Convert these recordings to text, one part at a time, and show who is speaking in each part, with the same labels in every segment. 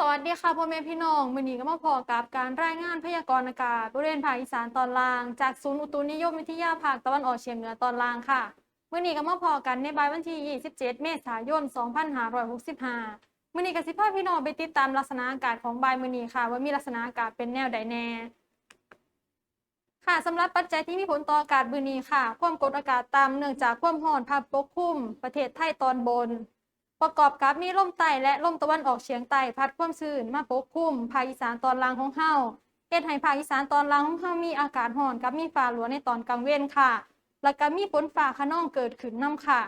Speaker 1: สวัสดีค่ะพ่อแม่พี่น้องมื้อนี้ก็มาพอกับการรายงานพยากรณ์อากาศบริเวณภาคอีสานตอนล่าง จากศูนย์อุตุนิยมวิทยาภาคตะวันออกเฉียงเหนือตอนล่างค่ะมื้อนี้ก็มาพอกันในบ่ายวันที่ 27 เมษายน 2565มื้อนี้ก็สิพาพี่น้องไปติดตามลักษณะอากาศของบ่ายมื้อนี้ค่ะ ว่ามีลักษณะอากาศเป็นแนวใดแน่ค่ะสำหรับปัจจัยที่มีผลต่ออากาศมื้อนี้ค่ะ ความกดอากาศต่ำเนื่องจากความร้อนพัดปกคลุมประเทศไทยตอนบน ประกอบกับมีลมใต้และลมตะวันออกเฉียงใต้พัดความชื้นมาปกคลุมภาคอีสานตอนล่างของเฮาเฮ็ดให้ภาคอีสานตอนล่างของเฮามีอากาศร้อนกับมีฟ้าหลัวในตอนกลางเว้นค่ะ แล้วก็มีฝนฟ้าคะนองเกิดขึ้นนํค่ะ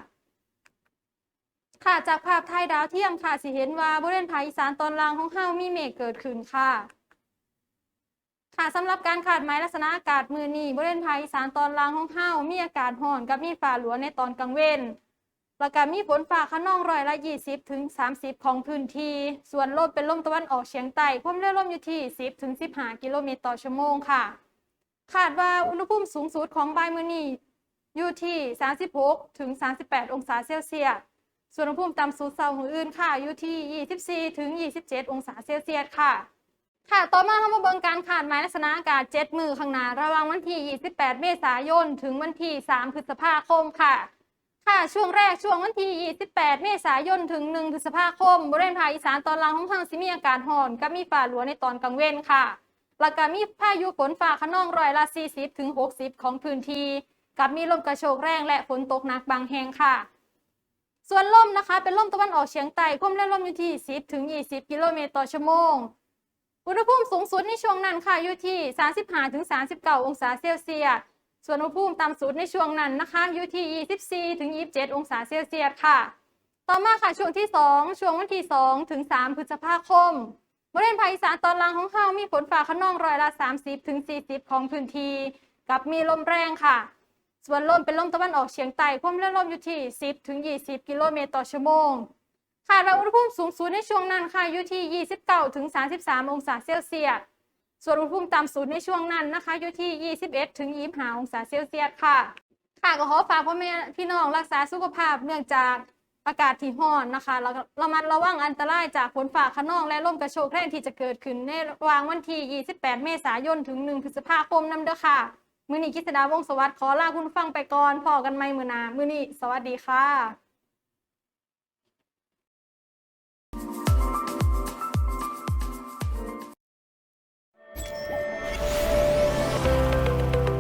Speaker 1: ค่ะจากภาพถ่ายดาวเทียมค่ะสิเห็นว่าบริเวณภาคอีสานตอนล่างของเฮามีเมฆเกิดขึ้นค่ะ ค่ะสำหรับการคาดหมายลักษณะอากาศมือนี้บริเวณภาคอีสานตอนล่างของเฮามีอากาศร้อนกับมีฟ้าหลัวในตอนกลางเว้น แล้วก็มีฝนฟ้าคะนองร้อยละ 20 ถึง 30 ของพื้นที่ ส่วนลมเป็นลมตะวันออกเฉียงใต้ความเร็วลมอยู่ที่ 10 ถึง 15 กิโลเมตรต่อชั่วโมงค่ะ คาดว่าอุณหภูมิสูงสุดของบ่ายมื้อนี้อยู่ที่ 36 ถึง 38 องศาเซลเซียส ส่วนอุณหภูมิต่ำสุดเสาร์อื่นค่ะ อยู่ที่ 24 ถึง 27 องศาเซลเซียสค่ะ ค่ะ ต่อมาเรามาเบิ่งการคาดหมายลักษณะอากาศ 7 มือข้างหน้า ระหว่างวันที่ 28 เมษายน ถึงวันที่ 3 พฤษภาคมค่ะ ค่ะช่วงแรกช่วงวันที่ 28 เมษายนถึง 1 พฤษภาคม บริเวณภาคอีสานตอนล่างของทางสิมีอากาศร้อนกับมีฟ้าหลัวในตอนกลางเว้นค่ะ แล้วก็มีพายุฝนฟ้าคะนองร้อยละ 40 ถึง 60 ของพื้นที่ กับมีลมกระโชกแรงและฝนตกหนักบางแห่งค่ะ ส่วนลมนะคะ เป็นลมตะวันออกเฉียงใต้ความแรงลมอยู่ที่ 10 ถึง 20 กิโลเมตรต่อชั่วโมง อุณหภูมิสูงสุดในช่วงนั้นค่ะอยู่ที่ 35 ถึง 39 องศาเซลเซียส ส่วนอุณหภูมิต่ำสุดในช่วงนั้นนะคะอยู่ที่ 24 ถึง 27 องศาเซลเซียสค่ะ ต่อมาค่ะช่วงที่ 2 ช่วงวันที่ 2 ถึง 3 พฤษภาคมบริเวณภาคอีสานตอนล่างของเฮามีฝนฟ้าคะนองร้อยละ 30 ถึง 40 ของพื้นที่กับมีลมแรงค่ะ ส่วนลมเป็นลมตะวันออกเฉียงใต้ความเร็วลมอยู่ที่ 10 ถึง 20 กิโลเมตรต่อชั่วโมงคาดว่าอุณหภูมิสูงสุดในช่วงนั้นค่ะอยู่ที่ 29 ถึง 33 องศาเซลเซียส ส่วนอุณหภูมิต่ำสุดในช่วงนั้นนะคะ อยู่ที่ 21 ถึง 25 องศาเซลเซียสค่ะ ค่ะก็ขอฝากพ่อแม่พี่น้องรักษาสุขภาพเนื่องจากอากาศที่ร้อนนะคะแล้วก็ระมัดระวังอันตรายจากฝนฟ้าคะนองและลมกระโชกแรงที่จะเกิดขึ้นในระหว่างวันที่ 28 เมษายน ถึง 1 พฤษภาคมนำเด้อค่ะ มือนี้กิษดาวงศ์สวัสดิ์ขอลาคุณฟังไปก่อนพอกันใหม่มือหน้ามือนี้สวัสดีค่ะ